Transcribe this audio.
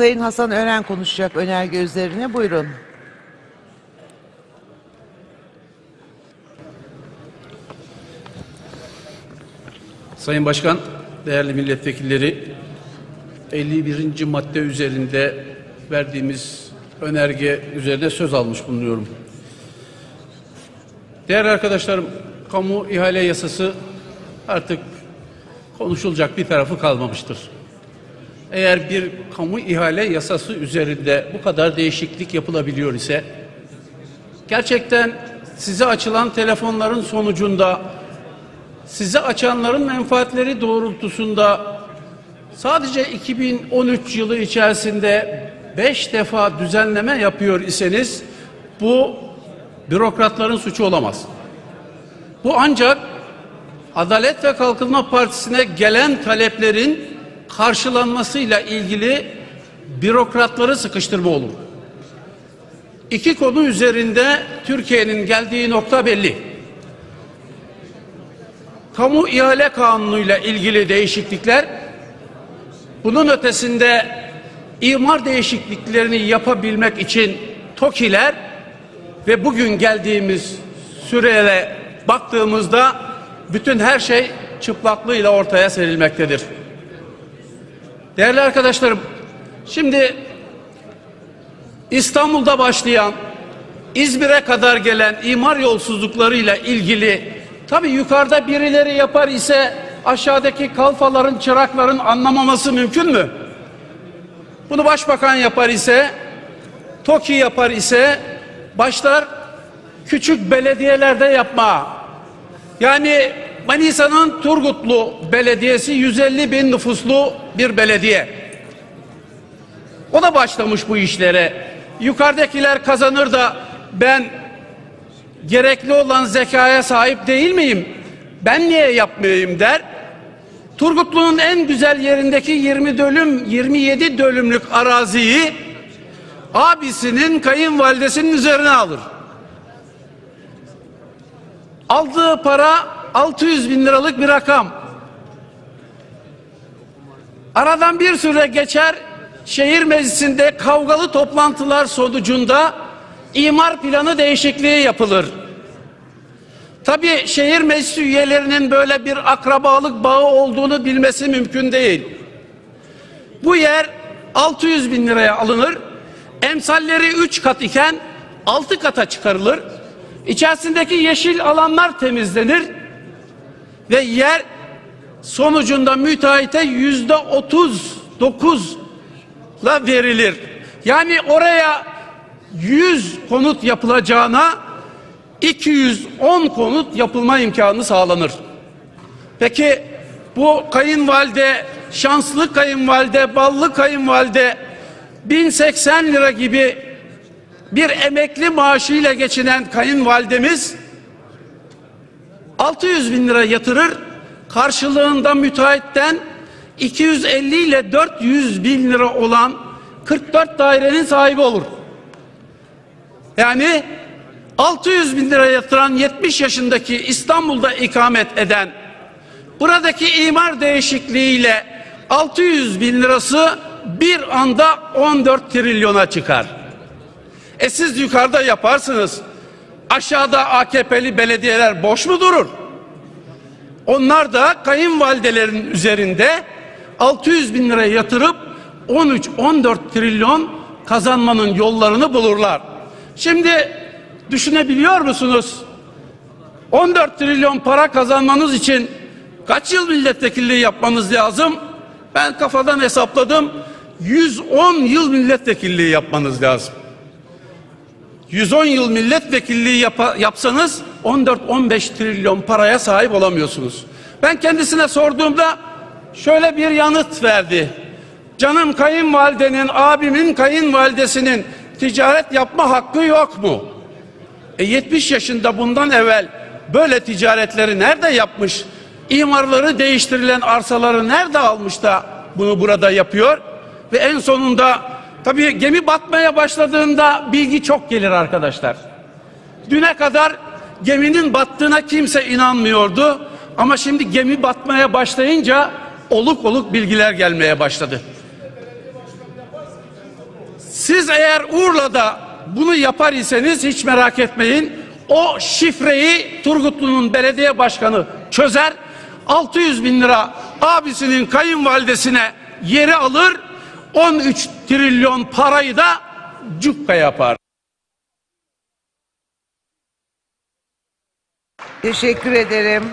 Sayın Hasan Ören konuşacak önerge üzerine. Buyurun. Sayın Başkan, değerli milletvekilleri, 51. madde üzerinde verdiğimiz önerge üzerine söz almış bulunuyorum. Değerli arkadaşlarım, kamu ihale yasası artık konuşulacak bir tarafı kalmamıştır. Eğer bir kamu ihale yasası üzerinde bu kadar değişiklik yapılabiliyor ise gerçekten size açılan telefonların sonucunda size açanların menfaatleri doğrultusunda sadece 2013 yılı içerisinde beş defa düzenleme yapıyor iseniz bu bürokratların suçu olamaz. Bu ancak Adalet ve Kalkınma Partisi'ne gelen taleplerin karşılanmasıyla ilgili bürokratları sıkıştırma olur. İki konu üzerinde Türkiye'nin geldiği nokta belli. Kamu ihale kanunuyla ilgili değişiklikler, bunun ötesinde imar değişikliklerini yapabilmek için TOKİ'ler ve bugün geldiğimiz süreye baktığımızda bütün her şey çıplaklığıyla ortaya serilmektedir. Değerli arkadaşlarım, şimdi İstanbul'da başlayan İzmir'e kadar gelen imar yolsuzluklarıyla ilgili tabi yukarıda birileri yapar ise aşağıdaki kalfaların, çırakların anlamaması mümkün mü? Bunu başbakan yapar ise, TOKİ yapar ise başlar küçük belediyelerde yapma. Yani Manisa'nın Turgutlu Belediyesi 150 bin nüfuslu bir belediye. O da başlamış bu işlere. Yukarıdakiler kazanır da ben gerekli olan zekaya sahip değil miyim? Ben niye yapmayayım der. Turgutlu'nun en güzel yerindeki 20 dönüm 27 dönümlük araziyi abisinin kayınvalidesinin üzerine alır. Aldığı para 600 bin liralık bir rakam. Aradan bir süre geçer şehir meclisinde kavgalı toplantılar sonucunda imar planı değişikliği yapılır. Tabii şehir meclisi üyelerinin böyle bir akrabalık bağı olduğunu bilmesi mümkün değil. Bu yer 600 bin liraya alınır. Emsalleri 3 kat iken 6 kata çıkarılır. İçerisindeki yeşil alanlar temizlenir ve yer sonucunda müteahhite yüzde otuz dokuzla verilir. Yani oraya 100 konut yapılacağına 210 konut yapılma imkanı sağlanır. Peki bu kayınvalide, şanslı kayınvalide, ballı kayınvalide 1080 lira gibi bir emekli maaşıyla geçinen kayınvalidemiz 600 bin lira yatırır karşılığında müteahhitten 250 ile 400 bin lira olan 44 dairenin sahibi olur. Yani 600 bin lira yatıran 70 yaşındaki İstanbul'da ikamet eden buradaki imar değişikliğiyle 600 bin lirası bir anda 14 trilyona çıkar. E siz yukarıda yaparsınız. Aşağıda AKP'li belediyeler boş mu durur? Onlar da kayınvalidelerin üzerinde 600 bin lira yatırıp 13-14 trilyon kazanmanın yollarını bulurlar. Şimdi düşünebiliyor musunuz? 14 trilyon para kazanmanız için kaç yıl milletvekilliği yapmanız lazım? Ben kafadan hesapladım. 110 yıl milletvekilliği yapmanız lazım. 110 yıl milletvekilliği yap yapsanız 14-15 trilyon paraya sahip olamıyorsunuz. Ben kendisine sorduğumda şöyle bir yanıt verdi. Canım kayınvalidenin, abimin kayınvalidesinin ticaret yapma hakkı yok mu? E 70 yaşında bundan evvel böyle ticaretleri nerede yapmış? İmarları değiştirilen arsaları nerede almış da bunu burada yapıyor? Ve en sonunda tabii gemi batmaya başladığında bilgi çok gelir arkadaşlar. Düne kadar geminin battığına kimse inanmıyordu. Ama şimdi gemi batmaya başlayınca oluk oluk bilgiler gelmeye başladı. Siz eğer Urla'da bunu yapar iseniz hiç merak etmeyin. O şifreyi Turgutlu'nun belediye başkanı çözer. 600 bin lira abisinin kayınvalidesine yeri alır. 13 trilyon parayı da cukka yapar. Teşekkür ederim.